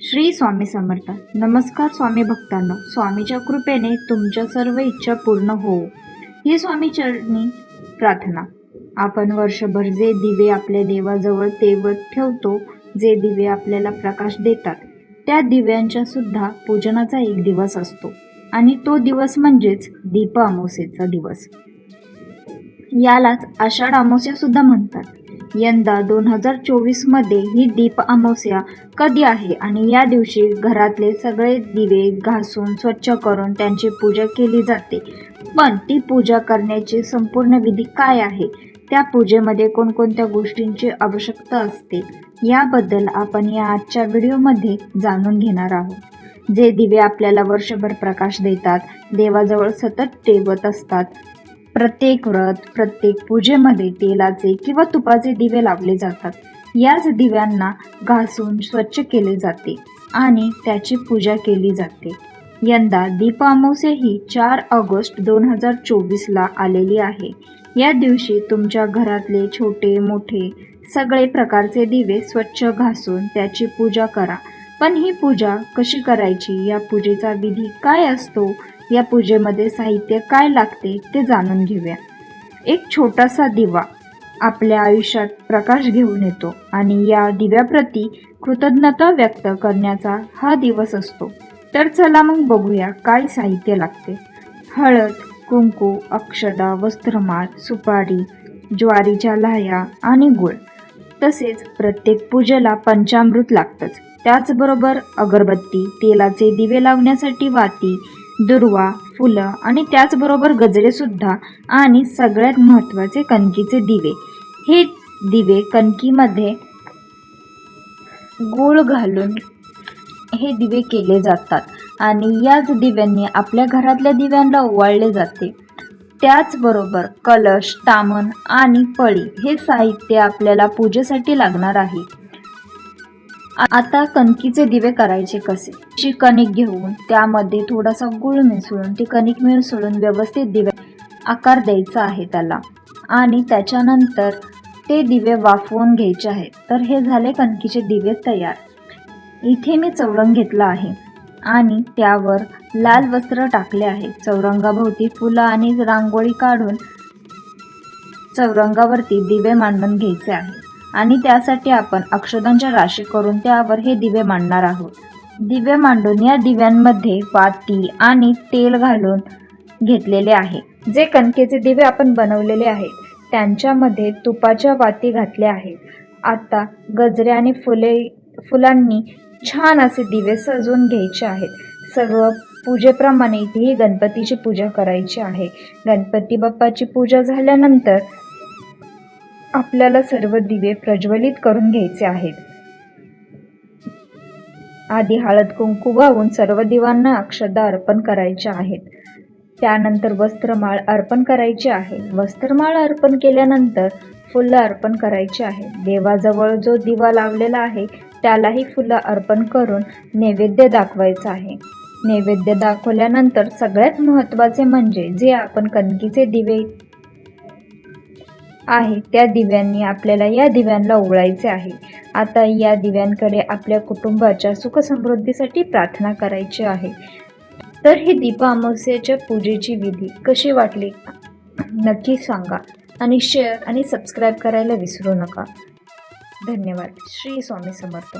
श्री स्वामी समर्थ. नमस्कार स्वामी भक्तांना. स्वामीच्या कृपेने तुमच्या सर्व इच्छा पूर्ण हो ही स्वामी चरणी प्रार्थना. आपण वर्षभर जे दिवे आपल्या देवाजवळ तेवत ठेवतो जे दिवे आपल्याला प्रकाश देतात त्या दिव्यांच्या सुद्धा पूजनाचा एक दिवस असतो. आणि तो दिवस म्हणजेच दीप अमावस्येचा दिवस. यालाच आषाढ अमावस्या सुद्धा म्हणतात. यंदा दोन हजार चोवीसमध्ये ही दीप अमावस्या कधी आहे आणि या दिवशी घरातले सगळे दिवे घासून स्वच्छ करून त्यांची पूजा केली जाते. पण ती पूजा करण्याची संपूर्ण विधी काय आहे? त्या पूजेमध्ये कोणकोणत्या गोष्टींची आवश्यकता असते? याबद्दल आपण या आजच्या व्हिडिओमध्ये जाणून घेणार आहोत. जे दिवे आपल्याला वर्षभर प्रकाश देतात देवाजवळ सतत ठेवत असतात प्रत्येक व्रत प्रत्येक पूजेमध्ये तेलाचे किंवा तुपाचे दिवे लावले जातात. याच दिव्यांना घासून स्वच्छ केले जाते आणि त्याची पूजा केली जाते. यंदा दीपामोसे ही चार ऑगस्ट दोन हजार चोवीसला आलेली आहे. या दिवशी तुमच्या घरातले छोटे मोठे सगळे प्रकारचे दिवे स्वच्छ घासून त्याची पूजा करा. पण ही पूजा कशी करायची? या पूजेचा विधी काय असतो? या पूजेमध्ये साहित्य काय लागते ते जाणून घेऊया. एक छोटासा दिवा आपल्या आयुष्यात प्रकाश घेऊन येतो आणि या दिव्याप्रती कृतज्ञता व्यक्त करण्याचा हा दिवस असतो. तर चला मग बघूया काय साहित्य लागते. हळद कुंकू अक्षदा वस्त्रमाळ सुपारी ज्वारीच्या लाह्या आणि गुळ. तसेच प्रत्येक पूजेला पंचामृत लागतंच. त्याचबरोबर अगरबत्ती तेलाचे दिवे लावण्यासाठी वाती दुर्वा फुलं आणि त्याचबरोबर गजरेसुद्धा आणि सगळ्यात महत्त्वाचे कणकीचे दिवे. हे दिवे कणकीमध्ये गूळ घालून हे दिवे केले जातात आणि याच दिव्यांनी आपल्या घरातल्या दिव्यांना ओवाळले जाते. त्याचबरोबर कलश तामण आणि पळी हे साहित्य आपल्याला पूजेसाठी लागणार आहे. आता कणकीचे दिवे करायचे कसे? अशी कणिक घेऊन त्यामध्ये थोडासा गुळ मिसळून ती कणिक मिसळून व्यवस्थित दिवे आकार द्यायचा आहे त्याला. आणि त्याच्यानंतर ते दिवे वाफवून घ्यायचे आहेत. तर हे झाले कणकीचे दिवे तयार. इथे मी चौरंग घेतला आहे. आणि त्यावर लाल वस्त्र टाकले आहे. चौरंगाभोवती फुलं आणि रांगोळी काढून चौरंगावरती दिवे मांडून घ्यायचे आहे. आणि त्यासाठी आपण अक्षदांच्या राशी करून त्यावर हे दिवे मांडणार आहोत. दिवे मांडून या दिव्यांमध्ये वाती आणि तेल घालून घेतलेले आहे. जे कणकेचे दिवे आपण बनवलेले आहेत त्यांच्यामध्ये तुपाच्या वाती घातल्या आहेत. आता गजरे आणि फुले फुलांनी छान असे दिवे सजवून घ्यायचे आहेत. सर्व पूजेप्रमाणे इथेही गणपतीची पूजा करायची आहे. गणपती बाप्पाची पूजा झाल्यानंतर आपल्याला सर्व दिवे प्रज्वलित करून घ्यायचे आहेत. आधी हळद कुंकू वाहून सर्व दिवांना अक्षदा अर्पण करायच्या आहेत. त्यानंतर वस्त्रमाळ अर्पण करायची आहे. वस्त्रमाळ अर्पण केल्यानंतर फुलं अर्पण करायची आहे. देवाजवळ जो दिवा लावलेला आहे त्यालाही फुलं अर्पण करून नैवेद्य दाखवायचं आहे. नैवेद्य दाखवल्यानंतर सगळ्यात महत्त्वाचे म्हणजे जे आपण कणकीचे दिवे आहे. त्या दिव्यांनी आपल्याला या दिव्यांना ओळायचे आहे. आता या दिव्यांकडे आपल्या कुटुंबाच्या सुखसमृद्धीसाठी प्रार्थना करायची आहे. तर ही दीपा अमावस्येच्या पूजेची विधी कशी वाटली? नक्की सांगा आणि शेअर आणि सबस्क्राईब करायला विसरू नका. धन्यवाद. श्री स्वामी समर्थ.